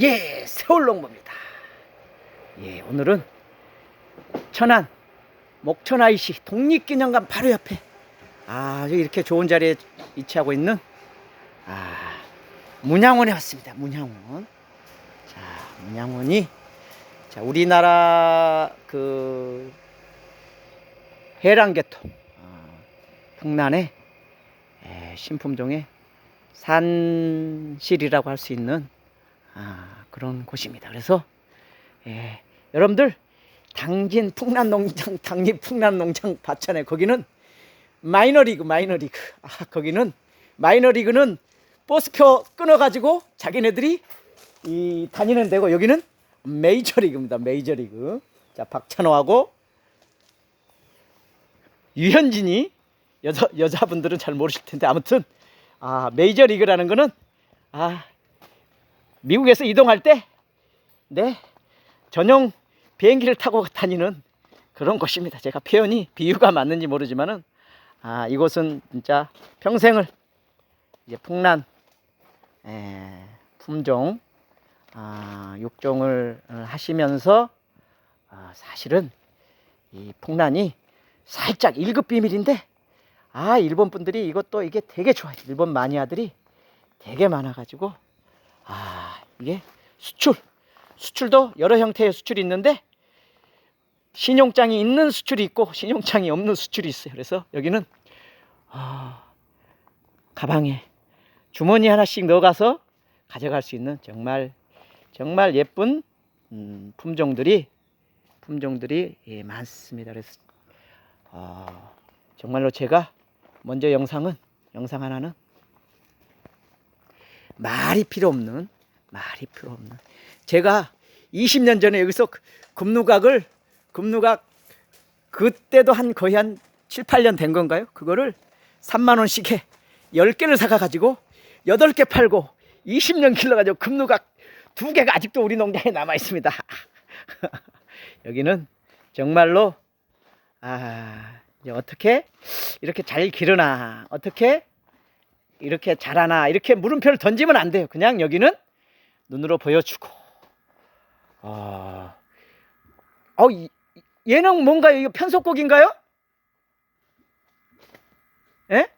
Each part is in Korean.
예, 세월농부입니다. 예, 오늘은 천안 목천 IC 독립기념관 바로 옆에 아 이렇게 좋은 자리에 위치하고 있는 아 문양원에 왔습니다. 문양원. 자, 문양원이 자 우리나라 그 해랑계통 어, 풍란의 에, 신품종의 산실이라고 할 수 있는 아, 그런 곳입니다. 그래서 예, 여러분들 당진 풍란농장, 당진 풍란농장 봤잖아요. 거기는 마이너리그, 마이너리그. 아, 거기는 마이너리그는 버스표 끊어가지고 자기네들이 이 다니는 데고 여기는 메이저리그입니다. 메이저리그. 자 박찬호하고 유현진이 여자 여자분들은 잘 모르실 텐데 아무튼 아 메이저리그라는 거는 아 미국에서 이동할 때, 네, 전용 비행기를 타고 다니는 그런 곳입니다. 제가 표현이 비유가 맞는지 모르지만은, 아, 이곳은 진짜 평생을 이제 풍란, 에, 품종, 아, 육종을 하시면서, 아, 사실은 이 풍란이 살짝 1급 비밀인데, 아, 일본 분들이 이것도 이게 되게 좋아요. 일본 마니아들이 되게 많아가지고, 아, 이게 수출. 수출도 여러 형태의 수출이 있는데 신용장이 있는 수출이 있고 신용장이 없는 수출이 있어요. 그래서 여기는 아, 가방에 주머니 하나씩 넣어가서 가져갈 수 있는 정말 정말 예쁜 음, 품종들이 품종들이 예, 많습니다. 그래서 아, 정말로 제가 먼저 영상은 영상 하나는 말이 필요 없는 말이 필요 없는. 제가 20년 전에 여기서 금누각을 금누각 그때도 한 거의 한 7, 8년 된 건가요? 그거를 3만 원씩에 10개를 사가 가지고 8개 팔고 20년 길러 가지고 금누각 두 개가 아직도 우리 농장에 남아 있습니다. 여기는 정말로 아, 이제 어떻게? 이렇게 잘 기르나? 어떻게 이렇게 잘하나 이렇게 물음표를 던지면 안 돼요. 그냥 여기는 눈으로 보여주고. 아, 어, 이- 얘는 뭔가요? 이거 편속곡인가요? 예?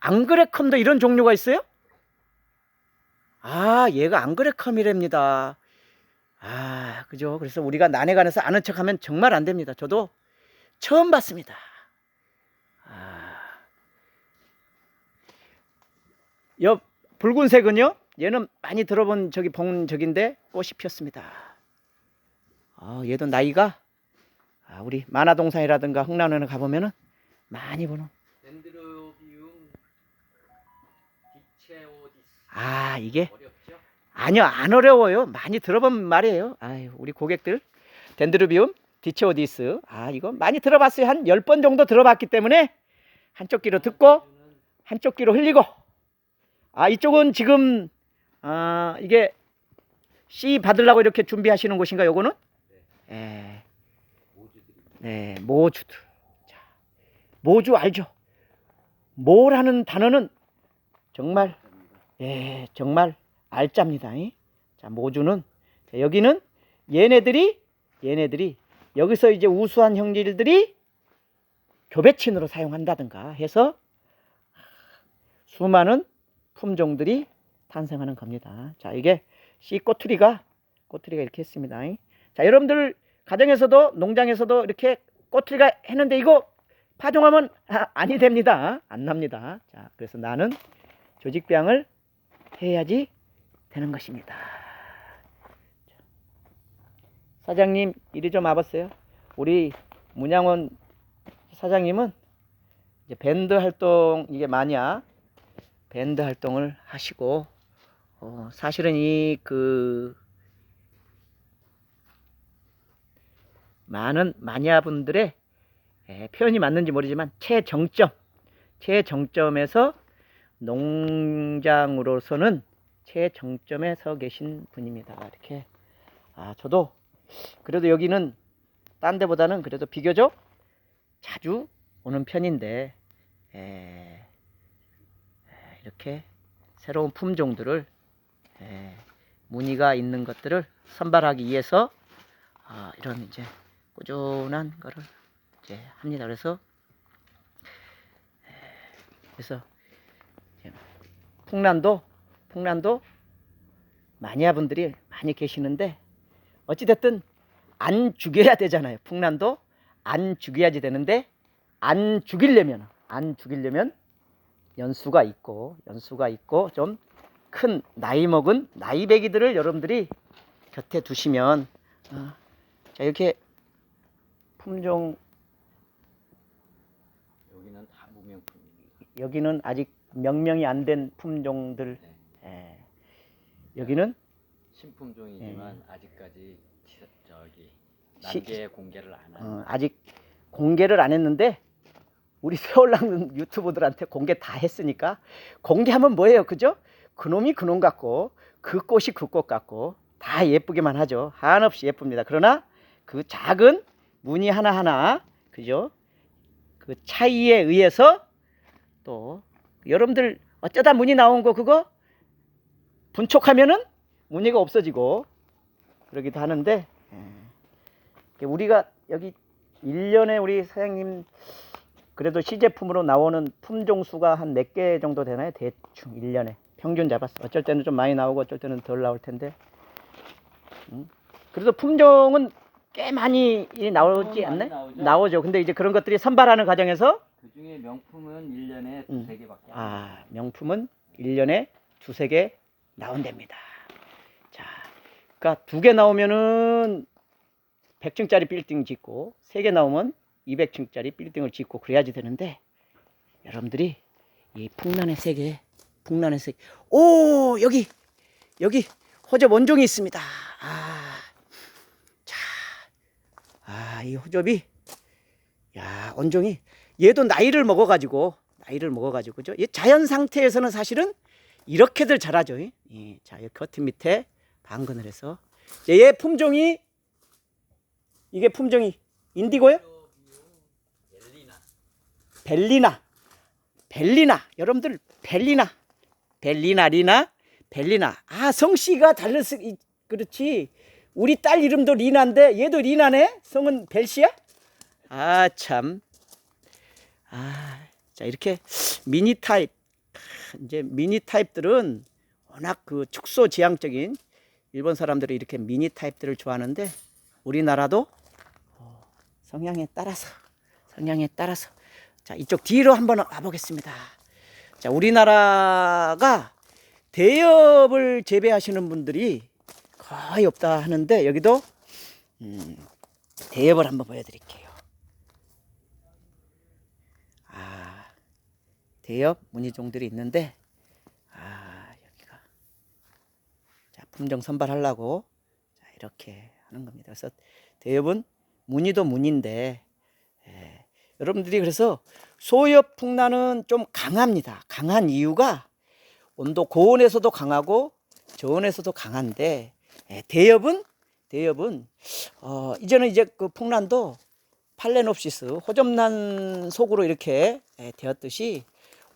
앙그레컴도 이런 종류가 있어요? 아, 얘가 앙그레컴이랍니다. 아, 그죠. 그래서 우리가 난해관에서 아는 척 하면 정말 안 됩니다. 저도 처음 봤습니다. 아. 옆 붉은색은요? 얘는 많이 들어본 저기 본 적인데 꽃이 피었습니다. 아, 얘도 나이가 아, 우리 만화동산이라든가 흥남원에 가보면은 많이 보는. 덴드로비움 디체오디스 아, 이게 어렵죠? 아니요, 안 어려워요. 많이 들어본 말이에요. 아유, 우리 고객들. 덴드르비움, 디체오디스. 아, 이거 많이 들어봤어요. 한 10번 정도 들어봤기 때문에 한쪽 귀로 듣고 한쪽 귀로 흘리고. 아, 이쪽은 지금 아, 이게 씨 받으려고 이렇게 준비하시는 곳인가 요거는? 예. 모주들이 네, 모주들. 자, 모주 알죠? 모라는 단어는 정말 예, 정말 알짜입니다. 이. 자, 모주는 자, 여기는 얘네들이 얘네들이 여기서 이제 우수한 형질들이 교배친으로 사용한다든가 해서 수많은 품종들이 탄생하는 겁니다. 자, 이게 씨 꼬투리가 꼬투리가 이렇게 했습니다. 이. 자, 여러분들 가정에서도 농장에서도 이렇게 꼬투리가 했는데 이거 파종하면 아, 아니 됩니다. 안 납니다. 자, 그래서 나는 조직병을 해야지 되는 것입니다. 자, 사장님 이리 좀 와보세요. 우리 문양원 사장님은 이제 밴드 활동 이게 마냐 밴드 활동을 하시고 어, 사실은 이 그 많은 마니아분들의 에, 표현이 맞는지 모르지만 최정점 최정점에서 농장으로서는 최정점에 서 계신 분입니다. 이렇게 아 저도 그래도 여기는 딴 데보다는 그래도 비교적 자주 오는 편인데 에, 에, 이렇게 새로운 품종들을 예, 무늬가 있는 것들을 선발하기 위해서 아, 이런 이제 꾸준한 거를 이제 합니다. 그래서 예, 그래서 풍란도 풍란도 마니아 분들이 많이 계시는데 어찌됐든 안 죽여야 되잖아요. 풍란도 안 죽여야지 되는데 안 죽이려면 안 죽이려면 연수가 있고 연수가 있고 좀 큰 나이 먹은 나이배기들을 여러분들이 곁에 두시면 어, 자 이렇게 품종 여기는 다 무명품. 여기는 아직 명명이 안 된 품종들 예. 여기는 신품종이지만 아직까지 지- 저기 네. 시- 단계 공개를 안 한. 어, 아직 공개를 안 했는데 우리 세월랑 유튜버들한테 공개 다 했으니까 공개하면 뭐예요 그죠 그놈이 그놈 같고 그 꽃이 그 꽃 같고 다 예쁘게만 하죠 한없이 예쁩니다 그러나 그 작은 무늬 하나 하나 그죠 그 차이에 의해서 또 여러분들 어쩌다 무늬 나온 거 그거 분촉하면은 무늬가 없어지고 그러기도 하는데 예. 우리가 여기 1년에 우리 사장님 그래도 시제품으로 나오는 품종 수가 한 몇 개 정도 되나요? 대충 1년에 평균 잡았어. 어쩔 때는 좀 많이 나오고 어쩔 때는 덜 나올 텐데. 음? 그래도 품종은 꽤 많이 나오지 많이 않나요? 나오죠. 나오죠. 근데 이제 그런 것들이 선발하는 과정에서 그 중에 명품은 1년에 음. 두세 개밖에 안 아, 명품은 1년에 두세 개 나온답니다. 자, 그러니까 두 개 나오면은 100층짜리 빌딩 짓고 세 개 나오면 200층짜리 빌딩을 짓고 그래야지 되는데 여러분들이 이 풍란의 세계, 풍란의 세계. 오, 여기 여기 호접 원종이 있습니다. 아. 자. 아, 이 호접이 야, 원종이 얘도 나이를 먹어 가지고 나이를 먹어 가지고 그죠? 얘 자연 상태에서는 사실은 이렇게들 자라죠. 예. 자, 이겉 밑에 방근을 해서 얘 품종이 이게 품종이 인디고요? 벨리나. 벨리나. 여러분들 벨리나. 벨리나 리나 벨리나. 아, 성씨가 있- 그렇지. 우리 딸 이름도 리나인데 얘도 리나네. 성은 벨씨야? 아, 참. 아, 자, 이렇게 미니 타입 이제 미니 타입들은 워낙 그 축소 지향적인 일본 사람들이 이렇게 미니 타입들을 좋아하는데 우리나라도 어, 성향에 따라서 성향에 따라서 자 이쪽 뒤로 한번 와보겠습니다. 자 우리나라가 대엽을 재배하시는 분들이 거의 없다 하는데 여기도 음, 대엽을 한번 보여드릴게요. 아 대엽 무늬종들이 있는데 아 여기가 자 품종 선발하려고 자 이렇게 하는 겁니다. 그래서 대엽은 무늬도 무늬인데 예, 여러분들이 그래서 소엽 풍란은 좀 강합니다. 강한 이유가 온도 고온에서도 강하고 저온에서도 강한데 예, 대엽은 대엽은 어, 이제는 이제 그 풍란도 팔레놉시스 호접란 속으로 이렇게 예, 되었듯이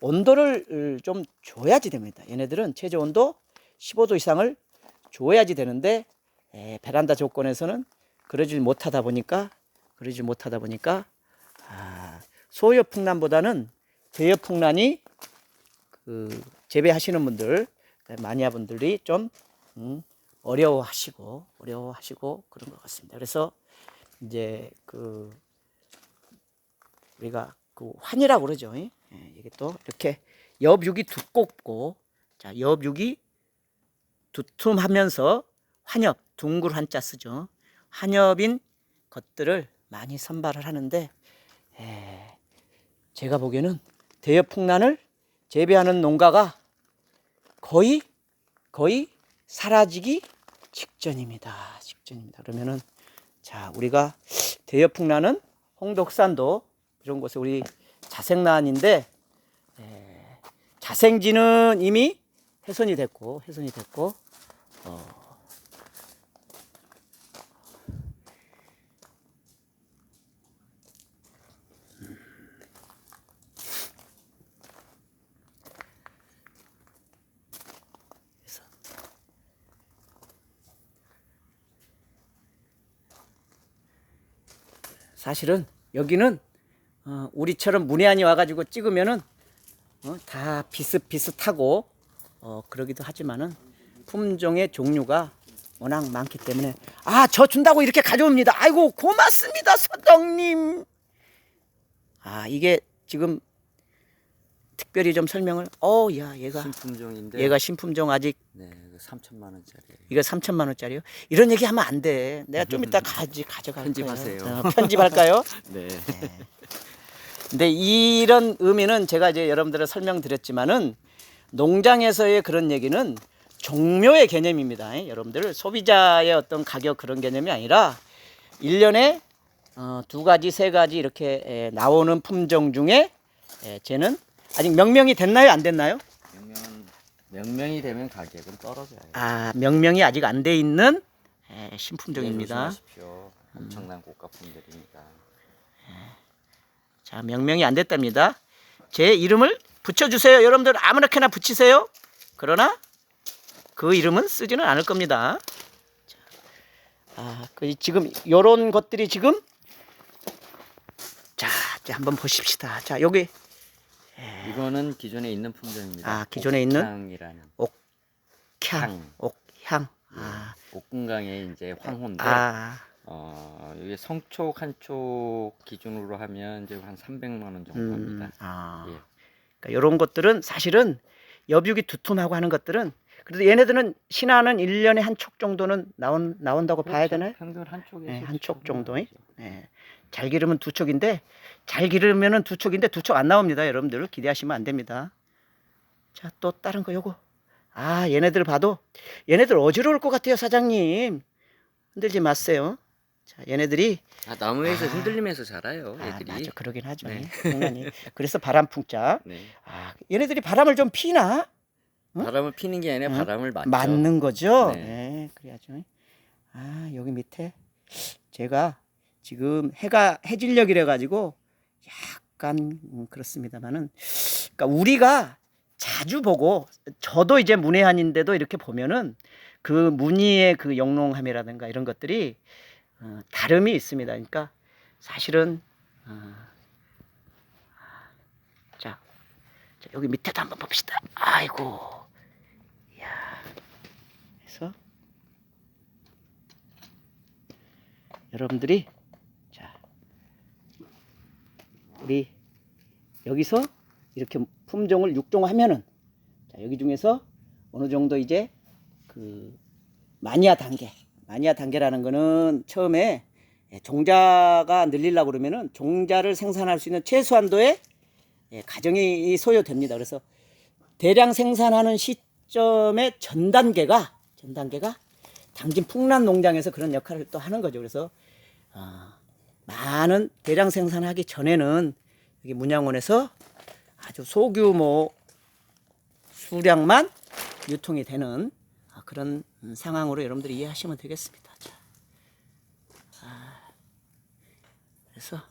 온도를 좀 줘야지 됩니다. 얘네들은 최저 온도 15도 이상을 줘야지 되는데 에, 베란다 조건에서는 그러질 못하다 보니까 그러지 못하다 보니까 아, 소엽 풍란보다는 제엽 풍란이 그 재배하시는 분들 마니아 분들이 좀 음, 어려워하시고 어려워하시고 그런 것 같습니다. 그래서 이제 그 우리가 그 환이라고 그러죠. 예, 이게 또 이렇게 엽육이 두껍고 자 엽육이 두툼하면서 환엽 둥글 한자 쓰죠. 환엽인 것들을 많이 선발을 하는데 에, 제가 보기에는 대엽 풍란을 재배하는 농가가 거의 거의 사라지기 직전입니다. 직전입니다. 그러면은 자 우리가 대엽 풍란은 홍덕산도 이런 곳에 우리 자생란인데 에, 자생지는 이미 훼손이 됐고 훼손이 됐고 어, 사실은 여기는 어, 우리처럼 문외한이 와가지고 찍으면은 어, 다 비슷비슷하고 어, 그러기도 하지만은 품종의 종류가 워낙 많기 때문에 아 저 준다고 이렇게 가져옵니다. 아이고 고맙습니다 서정님. 아 이게 지금 특별히 좀 설명을 어야 얘가 신품종인데 얘가 신품종 아직 네, 3천만 원짜리예요. 이거 3천만 원짜리요? 이런 얘기 하면 안 돼. 내가 좀 이따 가지 가져갈 편집하세요. 거예요. 어, 편집할까요? 네. 근데 이런 의미는 제가 이제 여러분들을 설명드렸지만은 농장에서의 그런 얘기는 종묘의 개념입니다. 예, 여러분들 소비자의 어떤 가격 그런 개념이 아니라 일년에 어, 두 가지 세 가지 이렇게 에, 나오는 품종 중에 에, 쟤는 아직 명명이 됐나요? 안 됐나요? 명명 명명이 되면 가격은 떨어져요. 아 명명이 아직 안 돼 있는 에, 신품종입니다. 네. 엄청난 고가품들이니까. 자, 명명이 안 됐답니다. 제 이름을 붙여주세요. 여러분들 아무렇게나 붙이세요. 그러나 그 이름은 쓰지는 않을 겁니다. 자, 아, 그 지금 요런 것들이 지금 자, 이제 한번 보십시다. 자, 여기 이거는 기존에 있는 품종입니다. 아, 기존에 있는? 옥향이라는 향, 향. 옥향. 아, 옥궁강의 이제 황호인데 아, 어, 이게 성촉 한촉 기준으로 하면 이제 한 300만 원 정도 음, 합니다. 아. 예. 그러니까 이런 것들은 사실은 여비육이 두툼하고 하는 것들은 그래도 얘네들은 신화는 1년에 한 촉 정도는 나온 나온다고 봐야 그렇죠. 되나요? 평균 한 촉에 네, 한촉 정도에? 예. 잘 기르면 두 촉인데 잘 기르면은 두 촉인데 두 촉 안 나옵니다. 여러분들 기대하시면 안 됩니다. 자, 또 다른 거 요거. 아, 얘네들 봐도 얘네들 어지러울 것 같아요, 사장님. 흔들지 마세요. 자, 얘네들이 아, 나무에서 아. 흔들리면서 자라요, 아, 애들이. 맞아. 그러긴 하죠. 네. 당연히. 그래서 바람 풍자. 네. 아, 얘네들이 바람을 좀 피나? 응? 바람을 피는 게 아니라 응? 바람을 맞죠. 맞는 거죠. 네. 네. 그래야죠. 아 여기 제가 지금 해가 해질녘이래 가지고 약간 음, 그렇습니다만은 그러니까 우리가 자주 보고 저도 이제 문해한인데도 이렇게 보면은 그 무늬의 그 영롱함이라든가 이런 것들이 어, 다름이 있습니다. 그러니까 사실은 어, 자, 자 여기 밑에도 한번 봅시다. 아이고, 야, 그래서 여러분들이 자 우리 여기서 이렇게 품종을 육종하면은 자 여기 중에서 어느 정도 이제 그 마니아 단계 마니아 단계라는 거는 처음에 예, 종자가 늘리려고 그러면은 종자를 생산할 수 있는 최소한도의 예, 가정이 소요됩니다. 그래서 대량 생산하는 시점의 전 단계가 전 단계가 당진 풍란 농장에서 그런 역할을 또 하는 거죠. 그래서 어, 많은 대량 생산하기 전에는 여기 문양원에서 아주 소규모 수량만 유통이 되는 아, 그런 음, 상황으로 여러분들이 이해하시면 되겠습니다. 자, 아, 그래서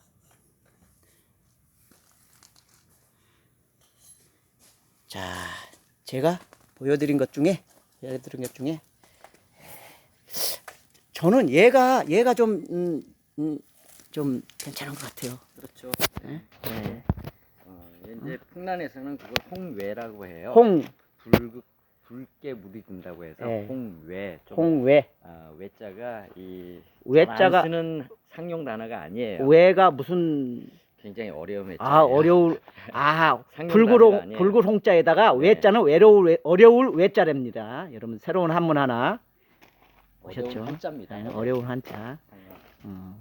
자, 제가 보여드린 것 중에 보여드린 것 중에 저는 얘가 얘가 좀 음, 음, 좀 괜찮은 것 같아요. 그렇죠. 네. 어, 이제 풍란에서는 그걸 홍외라고 해요. 홍, 붉 붉게 물이 든다고 해서 네. 홍외. 좀 홍외, 아, 외자가 이 외자가- 쓰는 상용 단어가 아니에요. 외가 무슨 굉장히 어려운 외자. 아 어려울 아 상용 단어가 아니에요. 붉을 홍자에다가 네. 외자는 외로울 외, 어려울 외자랍니다. 여러분 새로운 한문 하나 오셨죠? 한자입니다. 네, 어려운 한자. 단어가 아니고.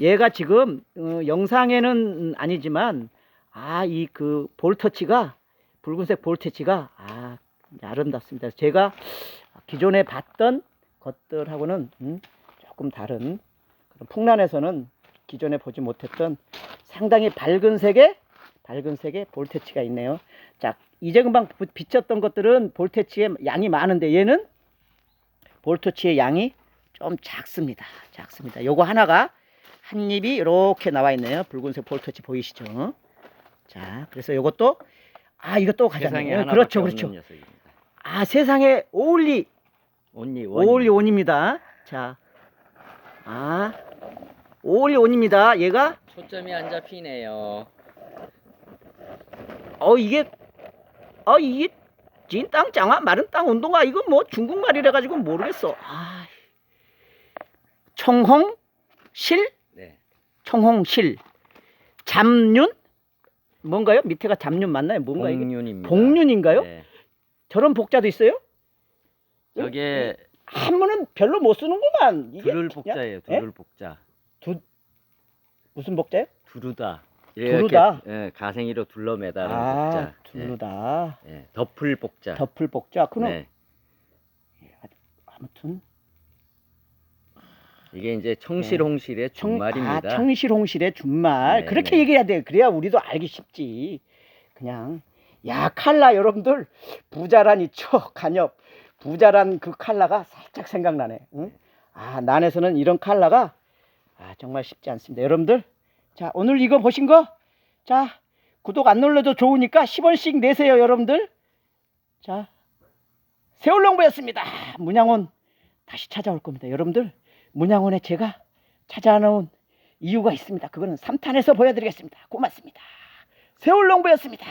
얘가 지금 어, 영상에는 음, 아니지만 아 이 그 볼터치가 붉은색 볼터치가 아 아름답습니다. 제가 기존에 봤던 것들하고는 음, 조금 다른 그런 풍란에서는 기존에 보지 못했던 상당히 밝은 색의 밝은 색의 볼터치가 있네요. 자 이제 금방 부- 비쳤던 것들은 볼터치의 양이 많은데 얘는 볼터치의 양이 좀 작습니다. 작습니다. 요거 하나가 한 입이 이렇게 나와 있네요. 붉은색 볼터치 보이시죠? 자, 그래서 요것도 아 이것도 가잖아요. 하나밖에 그렇죠, 그렇죠. 아 세상에 오울리 온리 원. 오울리 온입니다. 자, 아 올리온입니다. 얘가 초점이 안 잡히네요. 어 이게 어 이게 진땅 짱아 마른 땅 운동화 이거 뭐 중국말이라 가지고 모르겠어. 아, 청홍실 네. 청홍실 잠륜 뭔가요? 밑에가 잠륜 맞나요? 뭔가 이게 복륜입니다. 복륜인가요? 네. 저런 복자도 있어요? 저게 한문은 별로 못 쓰는구만. 이게 두를 그냥 복자예요. 예? 두를 복자. 무슨 복자요? 두루다. 두루다? 예, 가생이로 둘러매다는 아, 복자. 둘루다. 예, 예, 덮을 복자. 덮을 복자. 그럼 네. 아무튼 이게 이제 청실홍실의 청, 준말입니다. 아, 청실홍실의 준말. 네, 그렇게 네. 얘기해야 돼. 그래야 우리도 알기 쉽지. 그냥 야 칼라 여러분들 부자란 이초 간엽 부자란 그 칼라가 살짝 생각나네. 응? 아 난에서는 이런 칼라가 아 정말 쉽지 않습니다. 여러분들 자 오늘 이거 보신 거? 자 구독 안 눌러도 좋으니까 10원씩 내세요 여러분들. 자 세월농부였습니다. 문양원 다시 찾아올 겁니다. 여러분들 문양원에 제가 찾아놓은 이유가 있습니다. 그거는 3탄에서 보여드리겠습니다. 고맙습니다. 세월농부였습니다.